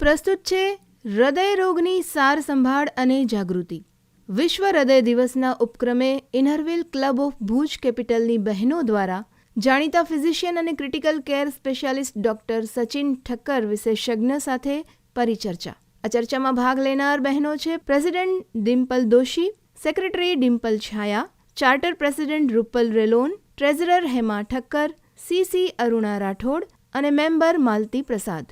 પ્રસ્તુત છે હૃદય રોગની સાર સંભાળ અને જાગૃતિ. વિશ્વ હૃદય દિવસના ઉપક્રમે inner wheel club of Bhuj કેપિટલની બહેનો દ્વારા જાણીતા ફિઝિશિયન અને critical care specialist doctor Sachin Thakkar વિશેષજ્ઞ સાથે પરિચર્ચા. આ ચર્ચામાં ભાગ લેનાર બહેનો છે president Dimple Doshi, secretary Dimple Chhaya, charter president Rupal Relon, treasurer Hema Thakkar, CC Aruna Rathod અને મેમ્બર માલતી પ્રસાદ.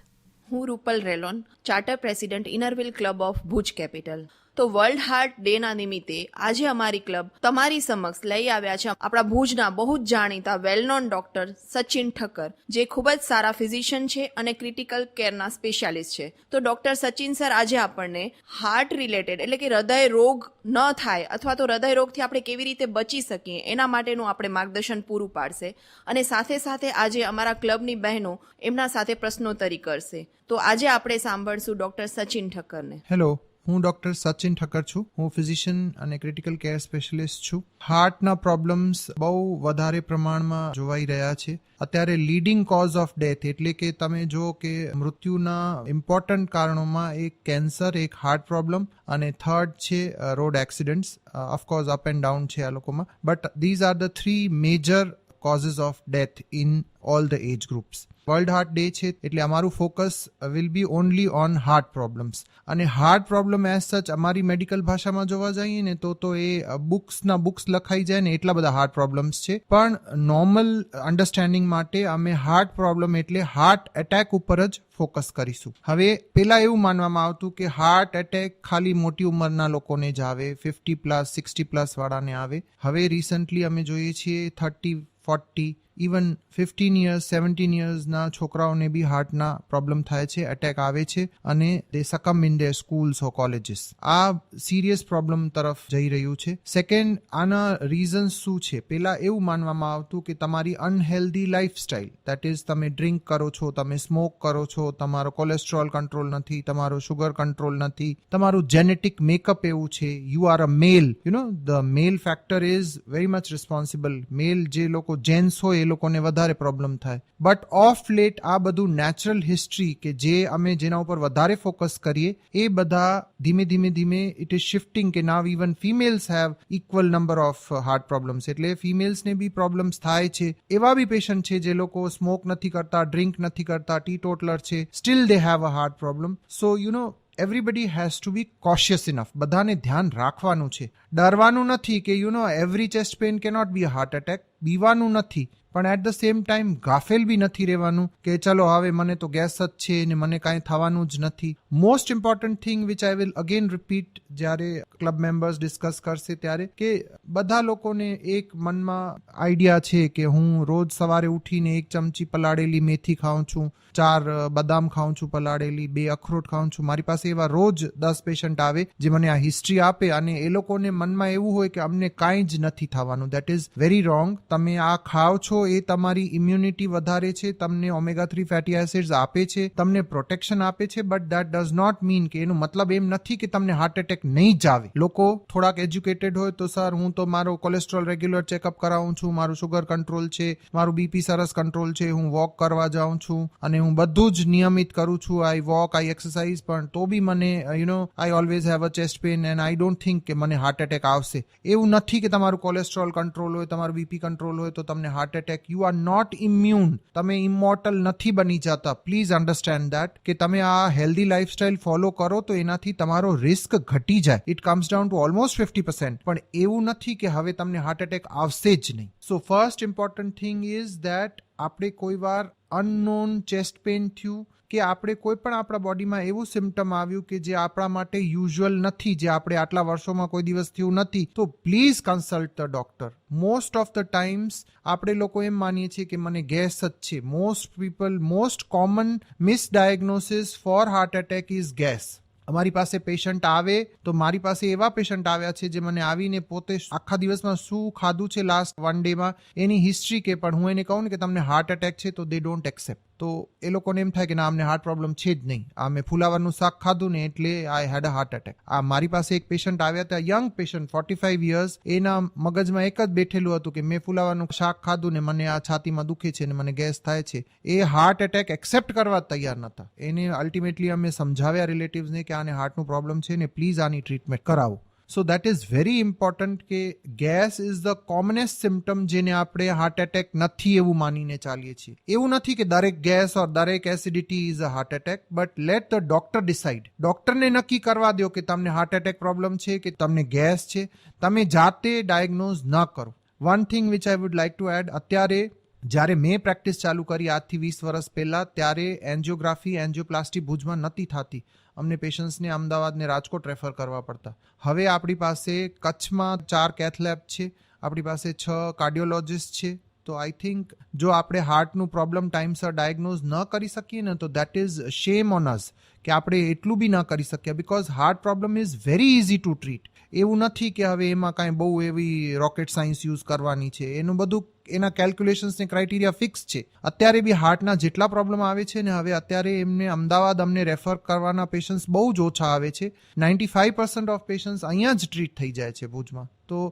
હું Rupal Relon charter president inner wheel club of Bhuj capital. તો વર્લ્ડ હાર્ટ ડે ના નિમિત્તે આજે અમારી ક્લબ તમારી સમક્ષ લઈ આવ્યા છે આપણા ભુજના બહુ જ જાણીતા well known doctor Sachin Thakkar, જે ખૂબ જ સારા ફિઝિશિયન છે અને ક્રિટિકલ કેરના સ્પેશિયાલિસ્ટ છે. તો ડોક્ટર સચિન સર આજે આપણને હાર્ટ રિલેટેડ એટલે કે હૃદય રોગ ન થાય અથવા તો હૃદય રોગથી આપણે કેવી રીતે બચી શકીએ એના માટેનું આપણે માર્ગદર્શન પૂરું પાડશે અને સાથે સાથે આજે અમારા ક્લબની બહેનો એમના સાથે પ્રશ્નોત્તરી કરશે. તો આજે આપણે સાંભળશું ડોક્ટર સચિન ઠક્કરને. હેલો હું ડૉક્ટર સચિન ઠક્કર છું. હું ફિઝિશિયન અને ક્રિટિકલ કેર સ્પેશિયલિસ્ટ છું. હાર્ટના પ્રોબ્લેમ્સ બહુ વધારે પ્રમાણમાં જોવાઈ રહ્યા છે. અત્યારે લીડિંગ કોઝ ઓફ ડેથ એટલે કે તમે જો કે મૃત્યુના ઇમ્પોર્ટન્ટ કારણોમાં એક કેન્સર, એક હાર્ટ પ્રોબ્લેમ અને થર્ડ છે road accidents. Of course up and down છે આ લોકોમાં. But these are the three major causes of death in all the age groups world heart day છે, એટલે અમારું focus will be only on heart problems અને heart problem as such અમારી medical ભાષામાં જોવા જઈએ ને, તો તો એ બુક્સના બુક્સ લખાઈ જાય ને, એટલા બધા હાર્ટ પ્રોબ્લેમ્સ છે. પણ નોર્મલ અન્ડરસ્ટેન્ડિંગ માટે અમે હાર્ટ પ્રોબ્લેમ એટલે હાર્ટ એટેક ઉપર જ ફોકસ કરીશું. હવે પેલા એવું માનવામાં આવતું કે હાર્ટ એટેક ખાલી મોટી ઉંમરના લોકોને જ આવે ફિફ્ટી પ્લસ સિક્સટી પ્લસ વાળાને આવે. હવે રિસન્ટલી અમે જોઈએ છીએ thirty forty even fifteen years seventeen યર્સના છોકરાઓને બી હાર્ટના પ્રોબ્લેમ થાય છે એટેક આવે છે અને they succumb in their schools or colleges આ સિરિયસ પ્રોબ્લેમ તરફ જઈ રહ્યું છે. સેકન્ડ આના રીઝન્સ શું છે? પહેલાં એવું માનવામાં આવતું કે તમારી અનહેલ્ધી લાઈફસ્ટાઈલ દેટ ઇઝ તમે ડ્રિંક કરો છો, તમે સ્મોક કરો છો, તમારો કોલેસ્ટ્રોલ કંટ્રોલ નથી, તમારો શુગર કંટ્રોલ નથી, તમારું જેનેટિક મેકઅપ એવું છે you are a male you know the male factor is very much responsible male જે લોકો જેન્ટ્સ હોય લોકોને વધારે પ્રોબ્લેમ થાય. બટ ઓફ લેટ આ બધું નેચરલ હિસ્ટ્રી કે જે અમે જેના ઉપર વધારે ફોકસ કરીએ, એ બધા ધીમે ધીમે ધીમે ઇટ ઇઝ શિફ્ટિંગ કે now even females have equal number of heart problems એટલે ફિમેલ્સને બી પ્રોબ્લેમ્સ થાય છે. એવા બી પેશન્ટ છે જે લોકો સ્મોક નથી કરતા ડ્રિંક નથી કરતા ટી ટોટલર છે still they have a heart problem so you know everybody has to be cautious enough બધાને ધ્યાન રાખવાનું છે. ડરવાનું નથી કે you know every chest pain cannot be heart attack બીવાનું નથી. પણ એટ ધ સેમ ટાઈમ ગાફેલ બી નથી રહેવાનું કે ચલો હવે મને તો ગેસ જ છે ને મને કાંઈ થવાનું જ નથી. Most important thing which I will again repeat જ્યારે ક્લબ મેમ્બર્સ ડિસ્કસ કરશે ત્યારે કે બધા લોકોને એક મનમાં આઈડિયા છે કે હું રોજ સવારે ઉઠીને એક ચમચી પલાળેલી મેથી ખાઉં છું, ચાર બદામ ખાઉં છું પલાળેલી, બે અખરોટ ખાઉં છું. મારી પાસે એવા રોજ દસ પેશન્ટ આવે જે મને આ હિસ્ટ્રી આપે અને એ લોકોને મનમાં એવું હોય કે અમને કાંઈ જ નથી થવાનું. દેટ ઇઝ વેરી રોંગ તમે આ ખાઓ છો એ તમારી ઇમ્યુનિટી વધારે છે, તમને ઓમેગા થ્રી ફેટી એસિડ્સ આપે છે, તમને પ્રોટેક્શન આપે છે but that does not mean કે એનો મતલબ એમ નથી કે તમને હાર્ટ એટેક નહીં જ આવે. લોકો થોડાક એજ્યુકેટેડ હોય તો સર હું તો મારો કોલેસ્ટ્રોલ રેગ્યુલર ચેકઅપ કરાવું છું, મારું શુગર કંટ્રોલ છે, મારું બીપી સરસ કંટ્રોલ છે, હું વોક કરવા જાઉં છું, અને હું બધું જ નિયમિત કરું છું આઈ વોક આઈ એક્સરસાઇઝ પણ તો બી મને you know I always have a chest pain and I don't think કે મને હાર્ટ એટેક આવશે. એવું નથી કે તમારું કોલેસ્ટ્રોલ કંટ્રોલ હોય, તમારું બીપી કંટ્રોલ હોય તો તમને heart attack you are not immune તમે ઇમોર્ટલ નથી બની જતા. પ્લીઝ અન્ડરસ્ટેન્ડ દેટ કે તમે આ હેલ્ધી લાઇફસ્ટાઇલ ફોલો કરો તો એનાથી તમારો રિસ્ક ઘટી જાય. It comes down to almost fifty percent પણ એવું નથી કે હવે તમને હાર્ટ એટેક આવશે જ નહીં. So first important thing is that આપણે કોઈ વાર અનનોન ચેસ્ટ પેઇન થયું કે આપણે કોઈ પણ આપણા બોડીમાં એવું સિમ્ટમ આવ્યું કે જે આપણા માટે યુઝ્યુઅલ નથી, જે આપણે આટલા વર્ષોમાં કોઈ દિવસ થયું નથી, તો please consult the doctor most of the times આપણે લોકો એમ માનીએ છીએ કે મને ગેસ જ છે. Most people most common misdiagnosis for heart attack is gas અમારી પાસે પેશન્ટ આવે તો મારી પાસે એવા પેશન્ટ આવ્યા છે જે મને આવીને પોતે આખા દિવસમાં શું ખાધું છે લાસ્ટ વન ડેમાં એની હિસ્ટ્રી કે પણ હું એને કહું ને કે તમને હાર્ટ એટેક છે તો દે ડોન્ટ એક્સેપ્ટ તો એ લોકોને એમ થાય કે ના, અમને હાર્ટ પ્રોબ્લેમ છે જ નહીં. આ મેં ફુલાવાનું શાક ખાધું ને એટલે આઈ હેડ અ હાર્ટ એટેક આ મારી પાસે એક પેશન્ટ આવ્યા હતા young patient forty five years એના મગજમાં એક જ બેઠેલું હતું કે મેં ફુલાવરનું શાક ખાધું ને મને આ છાતીમાં દુખે છે ને મને ગેસ થાય છે. એ હાર્ટ એટેક એક્સેપ્ટ કરવા તૈયાર નહોતા. એને અલ્ટિમેટલી અમે સમજાવ્યા રિલેટિવ્સને કે આને હાર્ટનું પ્રોબ્લેમ છે ને પ્લીઝ આની ટ્રીટમેન્ટ કરાવો. So that is very important કે gas is the commonest symptom જેને આપણે હાર્ટ એટેક નથી એવું માનીને ચાલીએ છીએ. એવું નથી કે દરેક ગેસ ઓર દરેક acidity is a heart attack but let the doctor decide ડોક્ટરને નક્કી કરવા દો કે તમને હાર્ટ એટેક પ્રોબ્લેમ છે, કે તમને ગેસ છે. તમે જાતે ડાયગ્નોઝ ન કરો. One thing which I would like to add અત્યારે જ્યારે મેં પ્રેક્ટિસ ચાલુ કરી આજથી વીસ વર્ષ પહેલાં, ત્યારે એન્જિયોગ્રાફી એન્જિયોપ્લાસ્ટી ભુજમાં નથી થતી. અમને પેશન્ટ્સને અમદાવાદને રાજકોટ રેફર કરવા પડતા. હવે આપણી પાસે કચ્છમાં ચાર કેથ લેબ છે, આપણી પાસે છ કાર્ડિયોલોજિસ્ટ છે તો આઈ થિંક જો આપણે હાર્ટનું પ્રોબ્લેમ ટાઈમસર ડાયગ્નોઝ ન કરી શકીએ ને, તો that is shame on us કે આપણે એટલું બી ન કરી શકીએ. Because heart problem is very easy to treat એવું નથી કે હવે એમાં કાંઈ બહુ એવી રોકેટ સાયન્સ યુઝ કરવાની છે. એનું બધું, એના કેલ્ક્યુલેશન્સને ક્રાઇટેરિયા ફિક્સ છે. અત્યારે બી હાર્ટના જેટલા પ્રોબ્લેમ આવે છે ને, હવે અત્યારે એમને અમદાવાદ અમને રેફર કરવાના પેશન્ટ્સ બહુ જ ઓછા આવે છે. Ninety five percent of patients અહીંયા જ ટ્રીટ થઈ જાય છે ભુજમાં. તો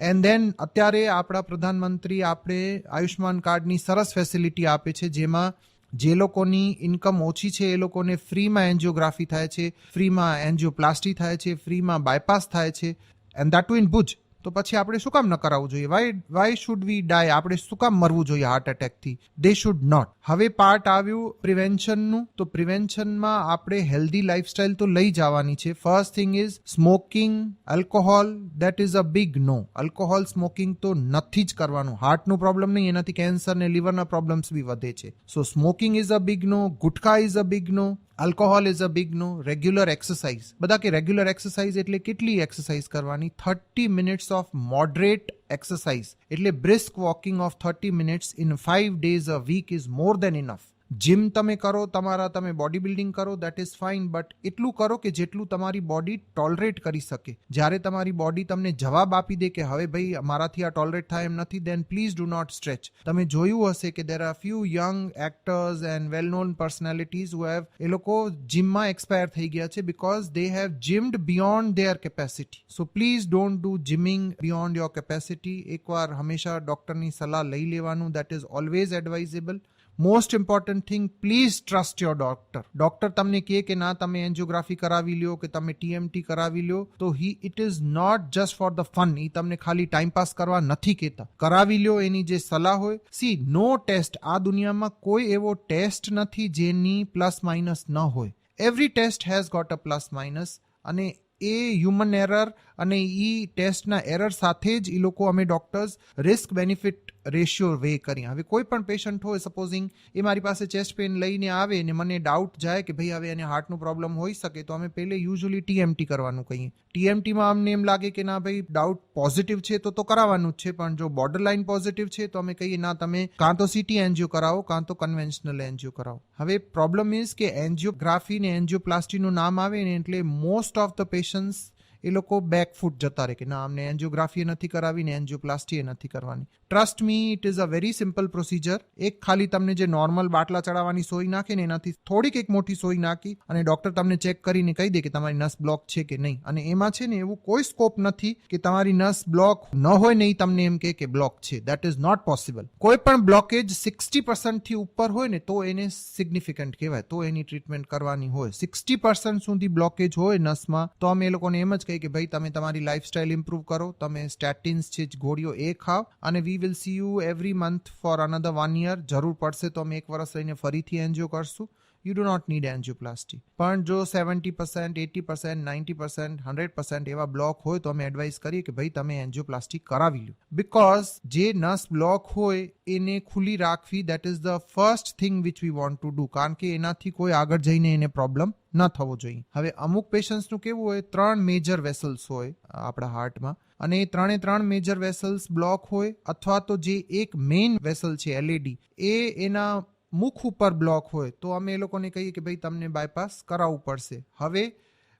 એન્ડ ધેન અત્યારે આપણા પ્રધાનમંત્રી આપણે આયુષ્માન કાર્ડની સરસ ફેસિલિટી આપે છે, જેમાં જે લોકોની ઇન્કમ ઓછી છે એ લોકોને ફ્રીમાં એન્જિયોગ્રાફી થાય છે ફ્રીમાં એન્જિયોપ્લાસ્ટી થાય છે ફ્રીમાં બાયપાસ થાય છે. And that too in Bhuj. તો પછી આપણે શું કામ ન કરાવવું જોઈએ? Why why should we die આપણે શું કામ મરવું જોઈએ હાર્ટ એટેકથી દે શુડ નોટ હવે પાર્ટ આવ્યું પ્રિવેન્શનનું તો પ્રિવેન્શનમાં આપણે હેલ્ધી લાઇફસ્ટાઇલ તો લઈ જવાની છે. First thing is smoking alcohol that is a big no alcohol smoking તો નથી જ કરવાનું. હાર્ટનું પ્રોબ્લેમ નહીં, એનાથી કેન્સર ને લીવરના પ્રોબ્લેમ્સ બી વધે છે. So smoking is a big no gutkha is a big no alcohol is a big no regular exercise બધા કે રેગ્યુલર એક્સરસાઇઝ એટલે કેટલી એક્સરસાઇઝ કરવાની? Thirty minutes of moderate exercise એટલે brisk walking of thirty minutes in five days a week is more than enough gym તમે કરો, તમારા તમે બોડી બિલ્ડિંગ કરો દેટ ઇઝ ફાઇન બટ એટલું કરો કે જેટલું તમારી બોડી ટોલરેટ કરી શકે. જ્યારે તમારી બોડી તમને જવાબ આપી દે કે હવે ભાઈ મારાથી આ ટોલરેટ થાય એમ નથી then please do not stretch તમે જોયું હશે કે there are few young actors and well known personalities who have એ લોકો જીમમાં એક્સપાયર થઈ ગયા છે because they have gymmed beyond their capacity so please don't do gymming beyond your capacity એકવાર હંમેશા ડોક્ટરની સલાહ લઈ લેવાનું that is always advisable most important thing please trust your doctor doctor તમને કહે કે ના, તમે એન્જિયોગ્રાફી કરાવી લ્યો કે તમે ટીએમટી કરાવી લ્યો, તો he it is not just for the fun એ તમને ખાલી ટાઈમ પાસ કરવા નથી કહેતા. કરાવી લ્યો એની જે સલાહ હોય. સી નો ટેસ્ટ આ દુનિયામાં કોઈ એવો ટેસ્ટ નથી જેની પ્લસ માઇનસ ન હોય. Every test has got a plus minus અને એ હ્યુમન એરર અને એ ટેસ્ટના એરર સાથે જ એ લોકો, અમે doctors risk benefit ratio weigh કરીએ. હવે કોઈ પણ પેશન્ટ હોય સપોઝિંગ એ મારી પાસે ચેસ્ટ પેન લઈને આવે ને મને ડાઉટ જાય કે ભાઈ હવે એને હાર્ટનું પ્રોબ્લેમ હોઈ શકે, તો અમે પહેલે યુઝ્યુઅલી ટીએમટી કરવાનું કહીએ. ટીએમટીમાં અમને એમ લાગે કે ના ભાઈ ડાઉટ પોઝિટિવ છે તો તો કરાવવાનું જ છે, પણ જો બોર્ડર લાઇન પોઝિટિવ છે તો અમે કહીએ, ના, તમે કાં તો સીટી એન્જિયો કરાવો, કાં તો કન્વેન્શનલ એન્જિયો કરાવો. હવે પ્રોબ્લેમ ઇઝ કે એન્જિયોગ્રાફી ને એન્જિયોપ્લાસ્ટીનું નામ આવે ને એટલે મોસ્ટ ઓફ ધ પેશન્ટ્સ એ લોકો બેકફૂટ જતા રહે કે ના, અમને એન્જિયોગ્રાફી નથી કરાવી ને એન્જિયોપ્લાસ્ટી નથી કરવાની. Trust me it is a very simple procedure એક ખાલી તમને જે નોર્મલ બાટલા ચડાવવાની સોય નાખે ને એનાથી થોડીક એક મોટી સોય નાખી અને ડોક્ટર તમને ચેક કરીને કહી દે કે તમારી નસ બ્લોક છે કે નહીં. અને એમાં છે ને એવું કોઈ સ્કોપ નથી કે તમારી નસ બ્લોક ન હોય નહીં તમને એમ કે બ્લોક છે. દેટ ઇઝ નોટ પોસિબલ કોઈ પણ બ્લોકેજ સિક્સટી પર્સન્ટથી ઉપર હોય ને તો એને સિગ્નિફિકન્ટ કહેવાય. તો એની ટ્રીટમેન્ટ કરવાની હોય. સિક્સટી પર્સન્ટ સુધી બ્લોકેજ હોય નસમાં, તો અમે એ લોકોને એમ જ કહે કે ભાઈ તમે તમારી લાઇફસ્ટાઇલ ઇમ્પ્રૂવ કરો, તમે સ્ટેટિન્સ છે ગોળીઓ એ ખાઓ અને we will see you every month for another one year જરૂર પડશે તો અમે એક વર્ષ રહીને ફરીથી એન્જિયો કરશું. You do not need angioplasty પણ જો seventy percent eighty percent ninety percent hundred percent એવા બ્લોક હોય, તો અમે એડવાઇસ કરીએ કે ભાઈ, તમે એન્જિયોપ્લાસ્ટી કરાવી લો. બિકોઝ જે નસ બ્લોક હોય, એને ખુલ્લી રાખવી that is the first thing which we want to do કારણ કે એનાથી કોઈ આગળ જઈને એને પ્રોબ્લેમ ન થવો જોઈએ. હવે અમુક પેશન્ટ્સનું કેવું હોય, ત્રણ મેજર વેસલ્સ હોય આપણા હાર્ટમાં અને એ ત્રણે ત્રણ મેજર વેસલ્સ બ્લોક હોય, અથવા તો જે એક મેઇન વેસલ છે એલઈડી એ એના મુખ ઉપર બ્લોક હોય, તો અમે એ લોકોને કહીએ કે ભાઈ તમને બાયપાસ કરાવવું પડશે. હવે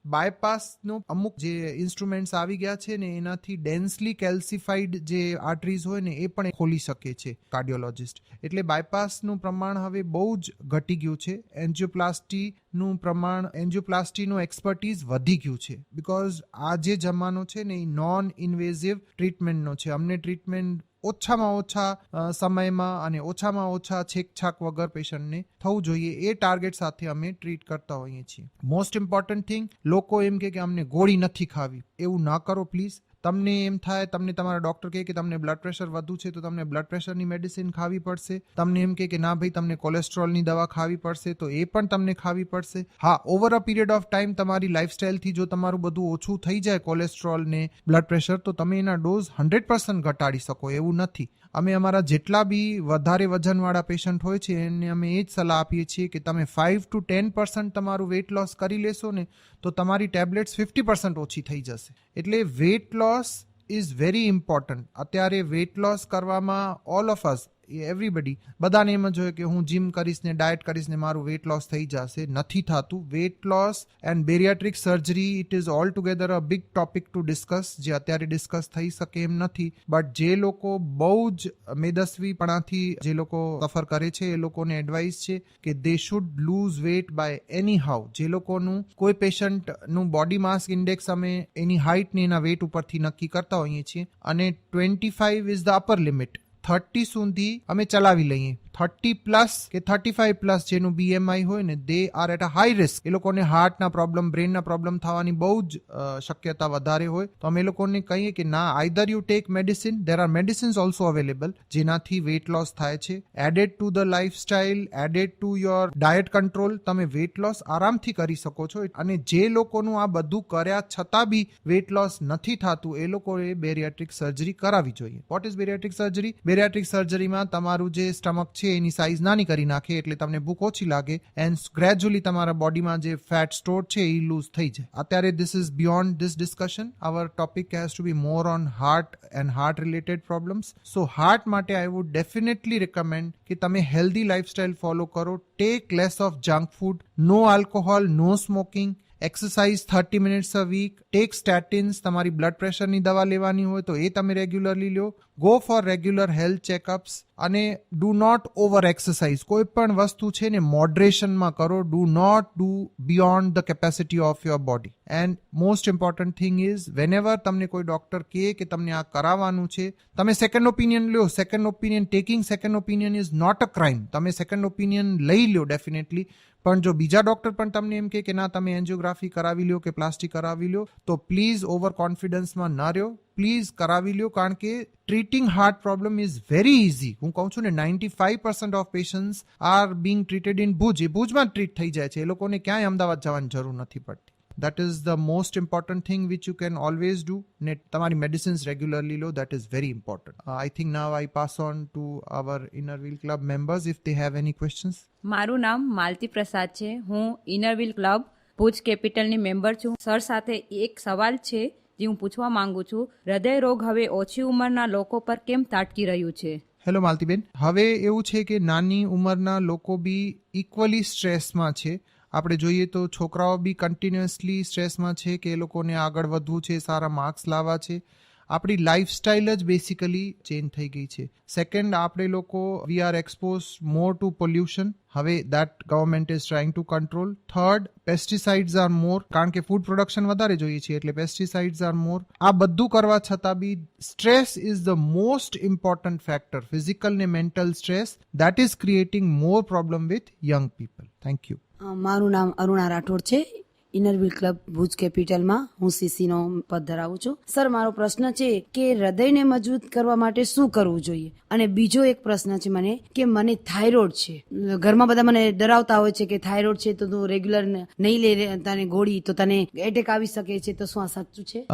બાયપાસનો અમુક જે ઇન્સ્ટ્રુમેન્ટ્સ આવી ગયા છે ને, એનાથી ડેન્સલી કેલ્સિફાઈડ જે આર્ટરીઝ હોય ને, એ પણ ખોલી શકે છે કાર્ડિયોલોજિસ્ટ એટલે બાયપાસનું પ્રમાણ હવે બહુ જ ઘટી ગયું છે. એન્જિયોપ્લાસ્ટીનું પ્રમાણ એન્જિયોપ્લાસ્ટીનું એક્સપર્ટીઝ વધી ગયું છે. બિકોઝ આ જે જમાનો છે ને, એ નોન ઇન્વેઝિવ ટ્રીટમેન્ટનો છે. અમને ટ્રીટમેન્ટ ઓછામાં ઓછા સમયમાં અને ઓછામાં ઓછા છેકછાક વગર પેશન્ટને થવું જોઈએ એ ટાર્ગેટ સાથે અમે ટ્રીટ કરતા હોઈએ છીએ. મોસ્ટ ઇમ્પોર્ટન્ટ થિંગ, લોકો એમ કે અમને ગોળી નથી ખાવી. એવું ના કરો પ્લીઝ. તમને એમ થાય, તમને તમારા ડોક્ટર કહે કે તમને બ્લડ પ્રેશર વધુ છે, તો તમને બ્લડ પ્રેશરની મેડિસિન ખાવી પડશે. તમને એમ કહે કે ના ભાઈ, તમને કોલેસ્ટ્રોલની દવા ખાવી પડશે, તો એ પણ તમને ખાવી પડશે. હા over a period of time તમારી લાઇફસ્ટાઇલથી જો તમારું બધું ઓછું થઈ જાય કોલેસ્ટ્રોલ ને બ્લડ પ્રેશર તો તમે એના ડોઝ હંડ્રેડ પર્સન્ટ ઘટાડી શકો, એવું નથી. અમે અમારા જેટલા બી વધારે વજનવાળા પેશન્ટ હોય છે એને અમે એ જ સલાહ આપીએ છીએ કે તમે ફાઇવ ટુ ટેન પર્સન્ટ તમારું વેઇટ લોસ કરી લેશો ને, તો તમારી ટેબ્લેટ્સ ફિફ્ટી પર્સન્ટ ઓછી થઈ જશે. એટલે weight loss is very important અત્યારે વેઇટ લોસ કરવામાં ઓલ ઓફ અસ એવરીબડી બધાને એમ જ કે હું જીમ કરીશ ને ડાયટ કરીશ ને મારું વેટ લોસ થઈ જશે. નથી થતું. Weight loss and bariatric surgery it is all together a big topic to discuss જે અત્યારે ડિસ્કસ થઈ શકે એમ નથી. બટ જે લોકો બહુ જ મેદસ્વીપણાથી જે લોકો સફર કરે છે, એ લોકોને એડવાઇસ છે કે they should lose weight by any how જે લોકોનું કોઈ પેશન્ટનું બોડી માસ ઇન્ડેક્સ અમે એની હાઇટ ને એના વેટ ઉપરથી નક્કી કરતા હોઈએ છીએ. અને twenty five is the upper limit thirty સુધી અમે ચલાવી લઈએ. થર્ટી પ્લસ કે થર્ટી ફાઈવ પ્લસ જેનું બીએમઆઈ હોય ને they are at a high risk એ લોકોને હાર્ટના પ્રોબ્લેમ બ્રેનના પ્રોબ્લેમ થવાની બહુ જ શક્યતા વધારે હોય. તો અમે લોકોને કહીએ કે ના either you take medicine there are medicines also available જેનાથી વેટ લોસ થાય છે. Added to the lifestyle added to your diet control તમે વેટ લોસ આરામથી કરી શકો છો. અને જે લોકોનું આ બધું કર્યા છતાં બી વેટ લોસ નથી થતું, એ લોકોએ બેરિયાટ્રિક સર્જરી કરાવવી જોઈએ. What is bariatric surgery bariatric સર્જરીમાં તમારું જે સ્ટમક છે એની સાઇઝ નાની કરી નાખે એટલે તમને ભૂખ ઓછી લાગે એન્ડ ગ્રેજ્યુઅલી તમારા બોડીમાં જે ફેટ સ્ટોર છે એ લૂઝ થઈ જાય. અત્યારે this is beyond this discussion our topic has to be more on heart and heart related problems so heart માટે આઈ વુડ ડેફિનેટલી રિકમેન્ડ કે તમે હેલ્ધી લાઇફસ્ટાઇલ ફોલો કરો. Take less of junk food no alcohol no smoking exercise thirty minutes a week take statins તમારી blood પ્રેશરની દવા લેવાની હોય તો એ તમે regularly law go for regular health checkups અને ડુ નોટ ઓવર એક્સરસાઇઝ કોઈ પણ વસ્તુ છે ને મોડરેશનમાં કરો. Do not do beyond the capacity of your body and most important thing is whenever તમને કોઈ ડોક્ટર કહે કે તમને આ કરાવવાનું છે, તમે second opinion law second opinion taking second opinion is not a crime તમે સેકન્ડ ઓપિનિયન લઈ લો ડેફિનેટલી પણ જો બીજા ડોક્ટર પણ તમને એમ કહે કે ના, તમે એન્જિયોગ્રાફી કરાવી લો કે પ્લાસ્ટિક કરાવી લ્યો, તો પ્લીઝ ઓવર કોન્ફિડન્સમાં ના રહ્યો. પ્લીઝ કરાવી લ્યો, કારણ કે treating heart problem is very easy હું કહું છું ને ninety five percent of patients are being treated in Bhuj. એ ભુજમાં ટ્રીટ થઈ જાય છે. એ લોકોને ક્યાંય અમદાવાદ જવાની જરૂર નથી પડતી. That is the most important thing which you can always do ને તમારી medicines regularly law that is very important I think now I pass on to our inner wheel club members if they have any questions મારું નામ માલતી પ્રસાદ છે. હું inner wheel club Bhuj કેપિટલની member છું. Sir સાથે એક સવાલ છે જે હું પૂછવા માંગુ છું. હૃદય રોગ હવે ઓછી ઉંમરના લોકો પર કેમ તાટકી રહ્યું છે? હેલો માલતીબેન. હવે એવું છે કે નાની ઉંમરના લોકો બી ઇક્વલી સ્ટ્રેસમાં છે. આપણે જોઈએ તો છોકરાઓ બી કન્ટિન્યુઅસલી સ્ટ્રેસમાં છે કે એ લોકોને આગળ વધવું છે, સારા માર્ક્સ લાવવા છે. આપણી લાઈફસ્ટાઈલ જ બેસિકલી ચેન્જ થઈ ગઈ છે. સેકન્ડ આપણે લોકો we are expose more to pollution હવે that government is trying to control third pesticides are more કારણ કે ફૂડ પ્રોડક્શન વધારે જોઈએ છે એટલે પેસ્ટિસાઇડ્સ આર મોર આ બધું કરવા છતાં બી stress is the most important factor physical ને mental stress that is creating more problem with young people thank you મારું નામ અરુણા રાઠોડ છે. ઇનરવિલ ક્લબ ભુજ કેપિટલમાં હું સીસીનો પદ ધરાવું છું. સર મારો પ્રશ્ન છે કે હૃદયને મજબૂત કરવા માટે શું કરવું જોઈએ? અને બીજો એક પ્રશ્ન છે મને કે મને થાઇરોઇડ છે. ઘરમાં બધા મને ડરાવતા હોય છે કે થાઇરોઇડ છે તો તું રેગ્યુલર નહીં લે તને ગોળી તો તને એટેક આવી શકે છે તો શું આ સાચું છે?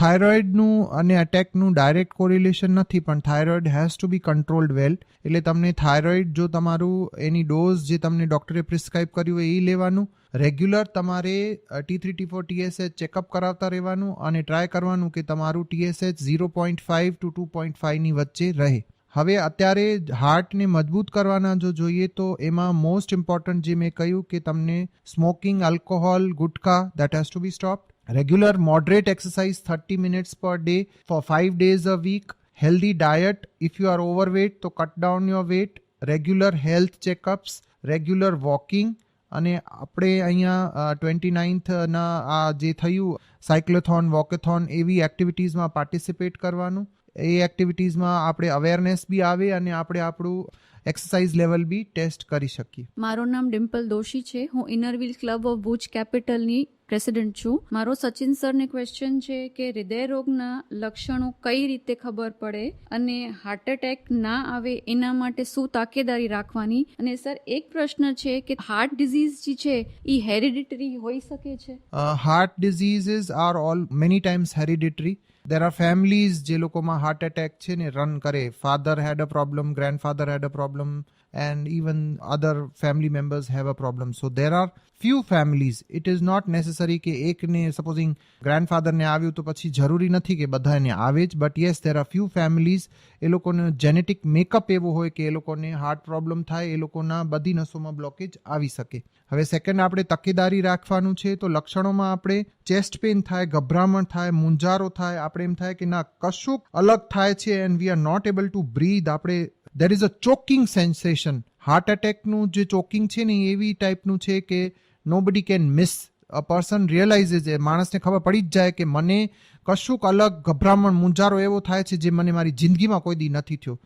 થાઇરોઇડનું અને અટેકનું ડાયરેક્ટ કોરિલેશન નથી, પણ thyroid has to be controlled well એટલે તમને થાઇરોઇડ જો તમારું, એની ડોઝ જે તમને ડોક્ટરે પ્રિસ્ક્રાઇબ કર્યું હોય એ લેવાનું. રેગ્યુલર તમારે T three T four TSH checkup કરાવતા રહેવાનું અને ટ્રાય કરવાનું કે તમારું TSH zero point five to two point ફાઇવની વચ્ચે રહે. હવે અત્યારે હાર્ટને મજબૂત કરવાના જો જોઈએ તો એમાં મોસ્ટ ઇમ્પોર્ટન્ટ જે મેં કહ્યું કે તમને smoking alcohol gutkha that has to be stop regular moderate exercise thirty minutes per day four five days a week healthy diet if you are overweight તો cut down your weight regular health checkups regular walking અને આપણે અહીંયા twenty નાઇન્થના આ જે થયું cyclothon walkathon એવી એક્ટિવિટીઝમાં participate કરવાનું. એ એક્ટિવિટીઝમાં આપણે અવેરનેસ બી આવે અને આપણે આપણું એક્સરસાઇઝ લેવલ બી ટેસ્ટ કરી શકીએ. મારું નામ ડિમ્પલ દોશી છે. હું inner wheel club of Bhuj કેપિટલની president છું. મારો સચિન સરને ક્વેશ્ચન છે કે હૃદય રોગના લક્ષણો કઈ રીતે ખબર પડે અને હાર્ટ એટેક ના આવે એના માટે શું તાકેદારી રાખવાની? અને સર, એક પ્રશ્ન છે કે હાર્ટ ડિઝીઝ જે છે, એ હેરિડિટરી હોઈ શકે છે? Heart diseases are all many times hereditary there are families જે લોકોમાં હાર્ટ એટેક છે ને રન કરે. Father had a problem grandfather had a problem and even other family members have a problem. So, there are few families. It is not necessary કે એકને supposing ગ્રેન્ડફાધરને આવ્યું તો પછી જરૂરી નથી કે બધાને આવે જ but yes there are few families. એ લોકોનો જેનેટિક મેકઅપ એવો હોય કે એ લોકોને હાર્ટ પ્રોબ્લેમ થાય એ લોકોના બધી નસોમાં બ્લોકેજ આવી શકે હવે સેકન્ડ આપણે તકેદારી રાખવાનું છે, તો લક્ષણોમાં આપણે ચેસ્ટ પેઇન થાય, ગભરામણ થાય, મૂંઝારો થાય, આપણે એમ થાય કે ના, કશુંક અલગ થાય છે and we are not able to breathe આપણે there is a choking sensation heart એટેકનું જે ચોકિંગ છે ને, એવી ટાઈપનું છે કે nobody can miss a person realises એ માણસને ખબર પડી જ જાય કે મને કશુંક અલગ ગભરામણ મુંજારો એવો થાય છે જે મને મારી જિંદગીમાં કોઈ દી નથી થયો.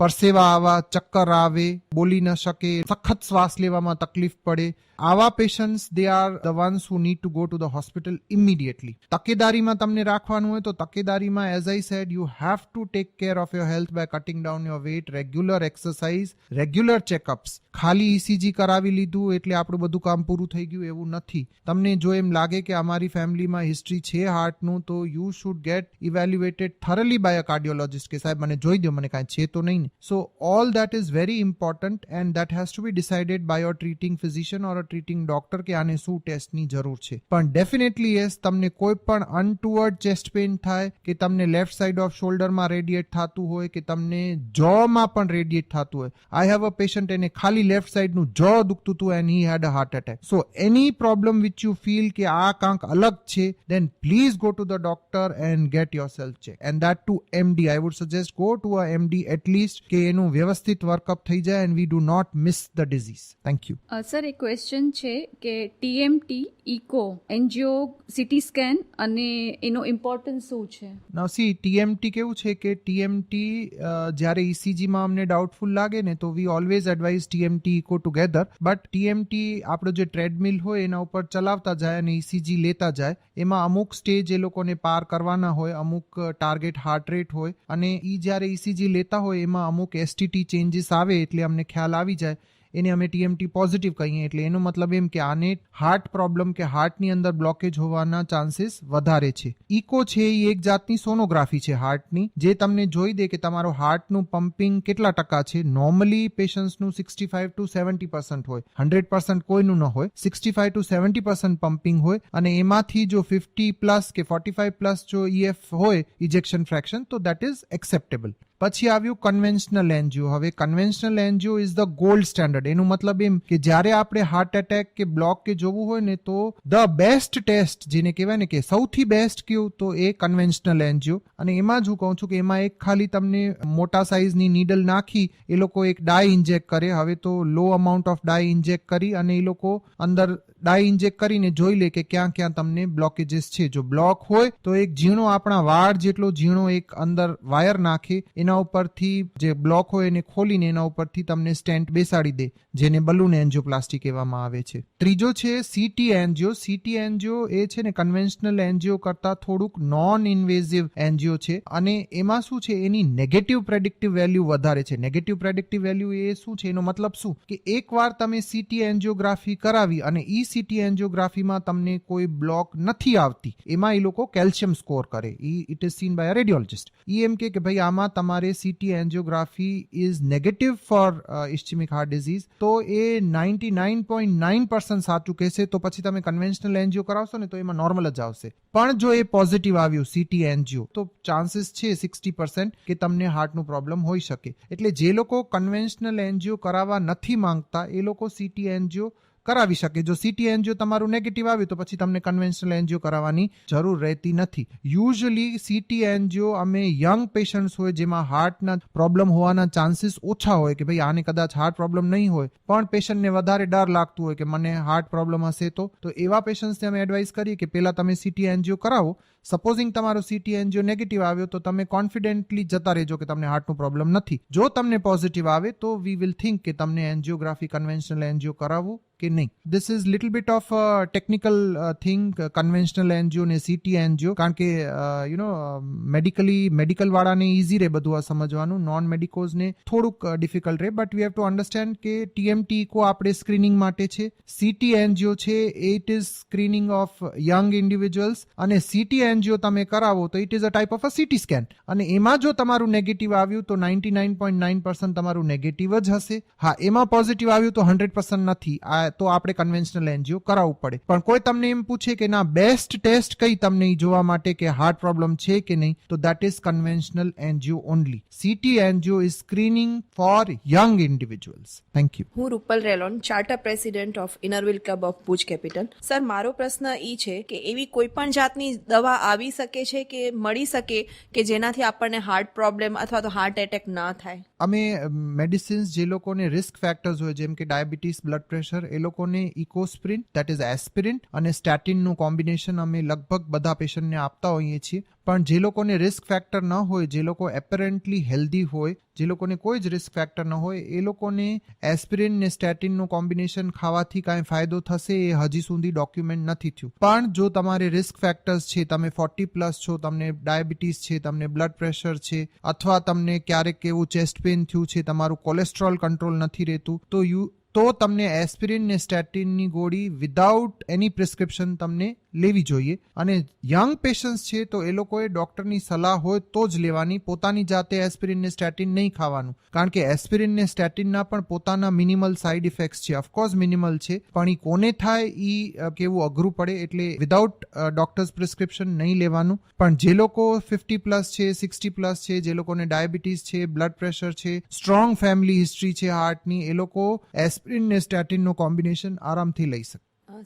પરસેવા આવા ચક્કર આવે, બોલી ન શકે, સખત શ્વાસ લેવામાં તકલીફ પડે. આવા patients they are the ones who need to go to the hospital immediately તકેદારીમાં તમને રાખવાનું હોય તો તકેદારીમાં as I said you have to take care of your health by cutting down your weight regular exercise regular checkups ખાલી ECG કરાવી લીધું એટલે આપણું બધું કામ પૂરું થઈ ગયું એવું નથી. તમને જો એમ લાગે કે અમારી ફેમિલીમાં હિસ્ટ્રી છે હાર્ટનું, તો you should get evaluated thoroughly by a cardiologist કે સાહેબ, મને જોઈ દો મને કાંઈ છે તો નહીં ને So, all that is very important and that has to be decided by your treating physician or a treating doctor કે આને શું ટેસ્ટની જરૂર છે. પણ ડેફિનેટલી યસ તમને કોઈ પણ અનટુવર્ડ ચેસ્ટ પેઇન થાય, કે તમને લેફ્ટ સાઇડ ઓફ શોલ્ડરમાં રેડિયેટ થતું હોય, કે તમને જોમાં પણ રેડિયેટ થતું હોય. આઈ હેવ અ પેશન્ટ એને ખાલી લેફ્ટ સાઇડનું જો દુખતું હતું and he had a heart attack so any problem which you feel કે આ કાંક અલગ છે then please go to the doctor and get yourself check and that to MD I would suggest go to a MD at least કે એનું વ્યવસ્થિત workup થઈ જાય and we do not miss the disease thank you sir એક question છે કે TMT echo angio CT scan અને એનો ઇમ્પોર્ટન્સ શું છે? નાવ સી ટીએમટી કેવું છે કે ટીએમટી જ્યારે ઇસીજીમાં અમને ડાઉટફુલ લાગે ને તો we always advise TMT echo together but TMT આપણો જે ટ્રેડમિલ હોય એના ઉપર ચલાવતા જાય અને ઇસીજી લેતા જાય. એમાં અમુક સ્ટેજ એ લોકોને પાર કરવાના હોય અમુક ટાર્ગેટ હાર્ટ રેટ હોય. અને એ જ્યારે ઇસીજી લેતા હોય એમાં અમુક એસટીટી ચેન્જીસ આવે એટલે અમને ખ્યાલ આવી જાય. એને અમે ટીએમટી પોઝિટિવ કહીએ. એટલે એનો મતલબ એમ કે આને હાર્ટ પ્રોબ્લેમ કે હાર્ટની અંદર બ્લોકેજ હોવાના ચાન્સીસ વધારે છે. ઇકો છે એ એક જાતની સોનોગ્રાફી છે હાર્ટની જે તમને જોઈ દે કે તમારો હાર્ટનું પમ્પિંગ કેટલા ટકા છે. Normally પેશન્ટ્સનું sixty five to seventy percent હોય. હંડ્રેડ પર્સન્ટ કોઈનું ન હોય. Sixty five to seventy percent pumping હોય. અને એમાંથી જો ફિફ્ટી પ્લસ કે ફોર્ટી ફાઈવ પ્લસ જો ઈએફ હોય ઇજેક્શન ફ્રેક્શન તો દેટ ઇઝ એક્સેપ્ટેબલ પછી આવ્યું કન્વેન્શનલ એનજીઓ હવે conventional angio is the gold standard એનું મતલબ એમ કે જ્યારે આપણે હાર્ટ એટેક કે બ્લોક કે જોવું હોય ને તો ધ બેસ્ટ ટેસ્ટ જેને કહેવાય ને કે સૌથી બેસ્ટ કયું તો એ કન્વેન્શનલ એનજીઓ અને એમાં જ હું કહું છું કે એમાં એક ખાલી તમને મોટા સાઇઝની નીડલ નાખી એ લોકો એક ડાય ઇન્જેક્ટ કરે. હવે તો low amount of dye inject કરી અને એ લોકો અંદર ડાય ઇન્જેક્ટ કરીને જોઈ લે કે ક્યાં ક્યાં તમને બ્લોકેજીસ છે. જો બ્લોક હોય તો એક ઝીણો આપણા વાળ જેટલો ઝીણો એક અંદર વાયર નાખે, એના ઉપરથી જે બ્લોક હોય એને ખોલીને એના ઉપરથી તમને સ્ટેન્ટ બેસાડી દે, જેને બલૂન એન્જિયોપ્લાસ્ટી કહેવામાં આવે છે. ત્રીજો છે સીટી એન્જિયો સીટી એન્જિયો એ છે ને કન્વેન્શનલ એન્જિયો કરતાં થોડુંક નોન ઇન્વેઝિવ એન્જિયો છે અને એમાં શું છે? એની નેગેટિવ પ્રેડિક્ટિવ વેલ્યુ વધારે છે. નેગેટિવ પ્રેડિક્ટિવ વેલ્યુ એ શું છે? એનો મતલબ શું? કે એકવાર તમે સીટી એન્જિયોગ્રાફી કરાવી અને ઈ સીટી એન્જિયોગ્રાફીમાં તમને કોઈ બ્લોક નથી આવતી, એમાં એ લોકો કેલ્શિયમ સ્કોર કરે. It is seen by a radiologist એ એમ કે ભાઈ આમાં તમારે CT angiography is negative for ischaemic heart disease તો એ ninety nine point nine percent સાચું કહેશે તો પછી તમે કન્વેન્શનલ એન્જિયો કરાવશો ને તો એમાં નોર્મલ જ આવશે પણ જો એ પોઝિટિવ આવ્યું સીટી એન્જિયો તો ચાન્સીસ છે સિક્સટી પર્સન્ટ કે તમને હાર્ટનું પ્રોબ્લેમ હોઈ શકે એટલે જે લોકો કન્વેન્શનલ એન્જિયો કરાવવા નથી માંગતા એ લોકો સીટી એન્જિયો કરાવી શકે. જો સીટી એનજીઓ તમારું નેગેટિવ આવ્યું તો પછી તમને કન્વેન્શનલ એનજીઓ કરાવવાની જરૂર રહેતી નથી. યુઝલી સીટી એનજીઓ અમે યંગ પેશન્ટ્સ હોય જેમાં હાર્ટના પ્રોબ્લેમ હોવાના ચાન્સીસ ઓછા હોય કે ભાઈ આને કદાચ હાર્ટ પ્રોબ્લેમ નહીં હોય, પણ પેશન્ટને વધારે ડર લાગતું હોય કે મને હાર્ટ પ્રોબ્લેમ હશે તો તો એવા પેશન્ટ્સને અમે એડવાઇસ કરીએ કે પહેલાં તમે સીટી એનજીઓ કરાવો. સપોઝિંગ તમારો સીટી એન્જિયો નેગેટિવ આવ્યો તો તમે કોન્ફિડેન્ટલી જતા રહેજો કે તમને હાર્ટનો પ્રોબ્લેમ નથી. જો તમને પોઝિટિવ આવે તો વી વિલ થિંક કે તમને એન્જિયોગ્રાફી કન્વેન્શનલ એન્જિયો કરાવવું કે નહીં. This is little bit of technical thing conventional angio ને સીટી એનજીઓ કારણ કે યુ નો મેડિકલી મેડિકલ વાળાને ઇઝી રહે બધું આ સમજવાનું. નોન મેડિકોઝને થોડુંક ડિફિકલ્ટ રહે. But we have to understand કે ટીએમટી ઇકો આપણે સ્ક્રીનિંગ માટે છે. સીટી એનજીઓ છે it is screening of young individuals અને સીટી એન્જિયો તમે કરાવો તો it is a type of a CT scan અને એમાં જો તમારું નેગેટિવ આવ્યું તો ninety nine point nine percent તમારું નેગેટિવ જ હશે. હા, એમાં પોઝિટિવ આવ્યું તો હંડ્રેડ પર્સન્ટ નથી. આ તો આપણે કન્વેન્શનલ એનજીઓ કરાવવું પડે. પણ કોઈ તમને એમ પૂછે કે ના બેસ્ટ ટેસ્ટ કઈ તમને જોવા માટે કે હાર્ટ પ્રોબ્લેમ છે કે નહીં, તો that is conventional angio only CT angio is screening for young individuals thank you હું Rupal Relon charter president of inner wheel club of Bhuj capital sir, મારો પ્રશ્ન એ છે કે એવી કોઈ પણ જાતની દવા આવી શકે છે કે મળી શકે કે જેનાથી આપણને હાર્ટ પ્રોબ્લેમ અથવા તો હાર્ટ એટેક ન થાય? અમે મેડિસિન્સ જે લોકોને રિસ્ક ફેક્ટર્સ હોય, જેમ કે ડાયાબિટીસ બ્લડ પ્રેશર એ લોકોને ઇકોસ્પ્રિન દેટ ઇઝ એસ્પિરિન અને સ્ટેટિનનું કોમ્બિનેશન અમે લગભગ બધા પેશન્ટને આપતા હોઈએ છીએ. પણ જે લોકોને રિસ્ક ફેક્ટર ન હોય, જે લોકો એપરન્ટલી હેલ્ધી હોય, જે લોકોને કોઈ જ રિસ્ક ફેક્ટર ન હોય, એ લોકોને એસ્પિરિન ને સ્ટેટિનનું કોમ્બિનેશન ખાવાથી કાંઈ ફાયદો થશે એ હજી સુધી ડોક્યુમેન્ટ નથી થયું. પણ જો તમારે રિસ્ક ફેક્ટર્સ છે, તમે ફોર્ટી પ્લસ છો, તમને ડાયાબિટીસ છે, તમને બ્લડ પ્રેશર છે, અથવા તમને ક્યારેક એવું ચેસ્ટ પેઇન થયું છે તમારું કોલેસ્ટ્રોલ કંટ્રોલ નથી રહેતું તો યુ તો તમને એસ્પિરિન ને સ્ટેટિનની ગોળી વિધાઉટ એની પ્રિસ્ક્રિપ્શન તમને લેવી જોઈએ. અને યંગ પેશન્ટ્સ છે તો એ લોકોએ ડોક્ટરની સલાહ હોય તો જ લેવાની. પોતાની જાતે એસ્પિરિન ને સ્ટેટિન નહીં ખાવાનું. કારણ કે એસ્પિરિન ને સ્ટેટિનના પણ પોતાના મિનિમલ સાઇડ ઇફેક્ટ્સ છે. ઓફકોર્સ મિનિમલ છે. પણ એ કોને થાય? એ કેવું અઘરું પડે? એટલે વિધાઉટ ડોક્ટર્સ પ્રિસ્ક્રિપ્શન નહીં લેવાનું. પણ જે લોકો ફિફ્ટી પ્લસ છે સિક્સટી પ્લસ છે, જે લોકોને ડાયાબિટીસ છે બ્લડ પ્રેશર છે સ્ટ્રોંગ ફેમિલી હિસ્ટ્રી છે હાર્ટની એ લોકો એસ્પિરિન ને સ્ટેટિનનું કોમ્બિનેશન આરામથી લઈ શકે.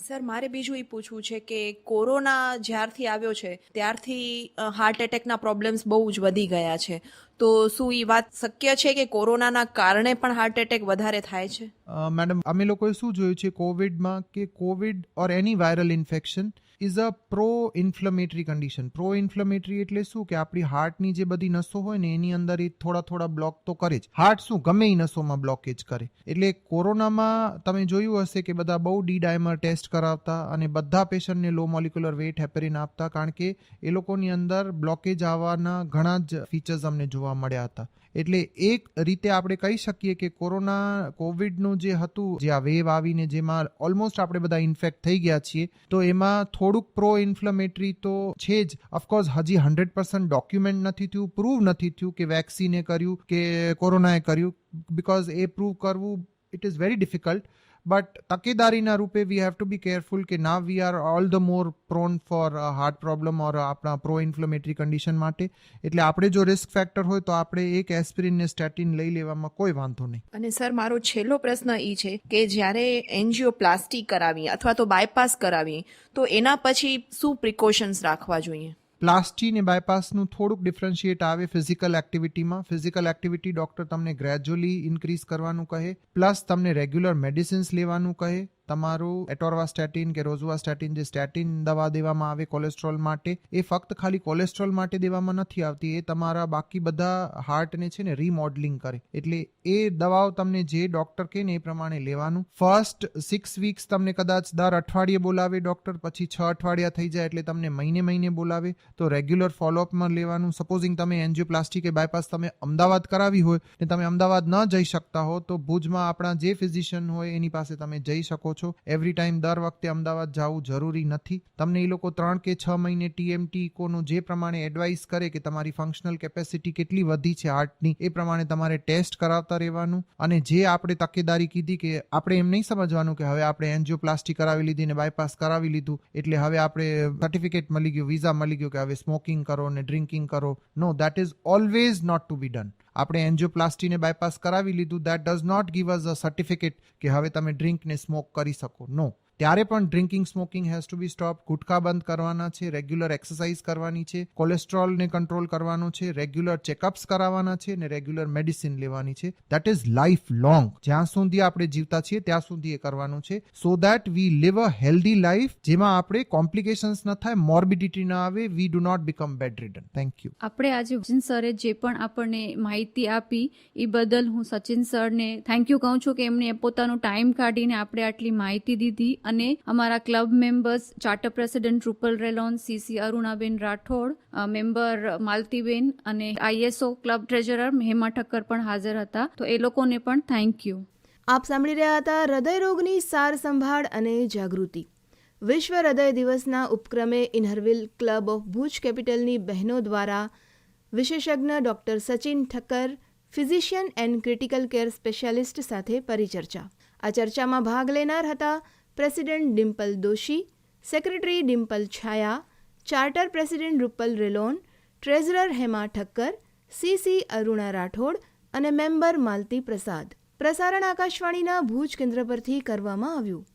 સર મારે બીજું એ પૂછવું છે કે કોરોના જ્યારથી આવ્યો છે ત્યારથી હાર્ટ એટેકના પ્રોબ્લેમ્સ બહુ જ વધી ગયા છે. તો શું એ વાત શક્ય છે કે કોરોનાના કારણે પણ હાર્ટ એટેક વધારે થાય છે? મેડમ અમે લોકોએ શું જોયું છે કોવિડમાં કે Covid or any viral infection is a pro inflammatory condition pro inflammatory એટલે શું? કે આપણી હાર્ટની જે બધી નસો હોય ને, એની અંદર એ થોડા થોડા બ્લોક તો કરે જ. હાર્ટ શું? ગમે એ નસોમાં બ્લોકેજ કરે. એટલે કોરોનામાં તમે જોયું હશે કે બધા બહુ ડી ડાયમર ટેસ્ટ કરાવતા અને બધા પેશન્ટને લો મોલિક્યુલર વેટ હેપેરિન આપતા, કારણ કે એ લોકોની અંદર બ્લોકેજ આવવાના ઘણા જ ફીચર્સ અમને જોવા મળ્યા હતા. એટલે એક રીતે આપણે કહી શકીએ કે કોરોના, કોવિડનું જે હતું, જે આ વેવ આવીને જેમાં ઓલમોસ્ટ આપણે બધા ઇન્ફેક્ટ થઈ ગયા છીએ, તો એમાં થોડુંક પ્રો ઇન્ફ્લેમેટરી તો છે જ. ઓફકોર્સ હજી હંડ્રેડ પર્સન્ટ ડોક્યુમેન્ટ નથી થયું પ્રૂવ નથી થયું કે વેક્સિને કર્યું, કે કોરોનાએ કર્યું બિકોઝ એ પ્રૂવ કરવું it is very difficult but તકેદારીના રૂપે we have to be careful કે ના we are all the more prone for heart problem or આપણા પ્રો ઇન્ફ્લેમેટરી કન્ડિશન માટે એટલે આપણે જો રિસ્ક ફેક્ટર હોય તો આપણે એક એસ્પિરિન ને સ્ટેટિન લઈ લેવામાં કોઈ વાંધો નહીં અને સર, મારો છેલ્લો પ્રશ્ન એ છે કે જ્યારે એન્જિયોપ્લાસ્ટી કરાવીએ અથવા તો બાયપાસ કરાવીએ, તો એના પછી શું પ્રિકોશન્સ રાખવા જોઈએ? પ્લાસ્ટી ને બાયપાસનું થોડુંક ડિફરન્શિએટ આવે ફિઝિકલ એક્ટિવિટીમાં ફિઝિકલ એક્ટિવિટી ડૉક્ટર તમને ગ્રેજ્યુઅલી ઇન્ક્રીઝ કરવાનું કહે. પ્લસ તમને રેગ્યુલર મેડિસિન્સ લેવાનું કહે. તમારું એટોરવાસ્ટેટિન કે રોઝુવાસ્ટેટિન જે સ્ટેટિન દવા દેવામાં આવે કોલેસ્ટ્રોલ માટે, એ ફક્ત ખાલી કોલેસ્ટ્રોલ માટે દેવામાં નથી આવતી, એ તમારા બાકી બધા હાર્ટને છે ને રીમોડલિંગ કરે. એટલે એ દવાઓ તમને જે ડોક્ટર કહે ને એ પ્રમાણે લેવાનું. ફર્સ્ટ સિક્સ વીક્સ તમને કદાચ દર અઠવાડિયે બોલાવે ડોક્ટર, પછી છ અઠવાડિયા થઈ જાય એટલે તમને મહિને મહિને બોલાવે. તો રેગ્યુલર ફોલોઅપમાં લેવાનું. સપોઝિંગ તમે એન્જિયોપ્લાસ્ટી કે બાયપાસ તમે અમદાવાદ કરાવી હોય ને તમે અમદાવાદ ન જઈ શકતા હો, તો ભુજમાં આપણા જે ફિઝિશિયન હોય એની પાસે તમે જઈ શકો છો? એવરી ટાઈમ દર વખતે અમદાવાદ જવું જરૂરી નથી. તમને એ લોકો ત્રણ કે છ મહિને ટીએમટી ઇકોનું જે પ્રમાણે એડવાઇસ કરે કે તમારી ફંક્શનલ કેપેસિટી કેટલી વધી છે હાર્ટની એ પ્રમાણે તમારે ટેસ્ટ કરાવતા રહેવાનું. અને જે આપણે તકેદારી કીધી કે આપણે એમ નહીં સમજવાનું કે હવે આપણે એન્જિયોપ્લાસ્ટી કરાવી લીધી ને બાયપાસ કરાવી લીધું, એટલે હવે આપણે સર્ટિફિકેટ મળી ગયું વિઝા મળી ગયું કે હવે સ્મોકિંગ કરો ને ડ્રિંકિંગ કરો. No that is always not to be done આપણે એન્જિયોપ્લાસ્ટીને બાયપાસ કરાવી લીધું. That does not give us a certificate કે હવે તમે ડ્રિંકને સ્મોક કરી શકો. નો ત્યારે પણ drinking smoking has to be stop gutkha બંધ કરવાના છે રેગ્યુલર એક્સરસાઇઝ કરવાની છે કોલેસ્ટ્રોલને કંટ્રોલ કરવાનો છે રેગ્યુલર ચેકઅપ્સ કરાવવાના છે ને રેગ્યુલર મેડિસિન લેવાની છે. દેટ ઇઝ લાઈફ લોંગ જ્યાં સુધી આપણે જીવતા છીએ, ત્યાં સુધી એ કરવાનું છે. So that we live a healthy life જેમાં આપણે કોમ્પ્લિકેશન્સ ન થાય મોર્બિડિટી ન આવે we do not become bedridden thank you આપણે આજે સચિન સરે જે પણ આપણને માહિતી આપી, એ બદલ હું સચિન સરને થેન્ક યુ કહું છું કે એમણે પોતાનો ટાઈમ કાઢીને આપણે આટલી માહિતી દીધી. અને અમારા club members charter president Rupal Relon, CC Arunaben Rathod member Maltiben અને ISO club treasurer Hema Thakkar પણ હાજર હતા. તો એ લોકોને પણ થેન્ક યુ આપ સાંભળી રહ્યા હતા હૃદયરોગની સાર સંભાળ અને જાગૃતિ. વિશ્વ હૃદય દિવસના ઉપક્રમે inner wheel club of Bhuj કેપિટલની બહેનો દ્વારા વિશેષજ્ઞ doctor Sachin Thakkar, physician and critical care specialist સાથે પરિચર્ચા. આ ચર્ચામાં ભાગ લેનાર હતા president Dimple Doshi secretary Dimple Chhaya charter president Rupal Relon treasurer Hema Thakkar CC Aruna Rathod અને મેમ્બર માલતી પ્રસાદ પ્રસારણ આકાશવાણીના ભુજ કેન્દ્ર પરથી કરવામાં આવ્યું.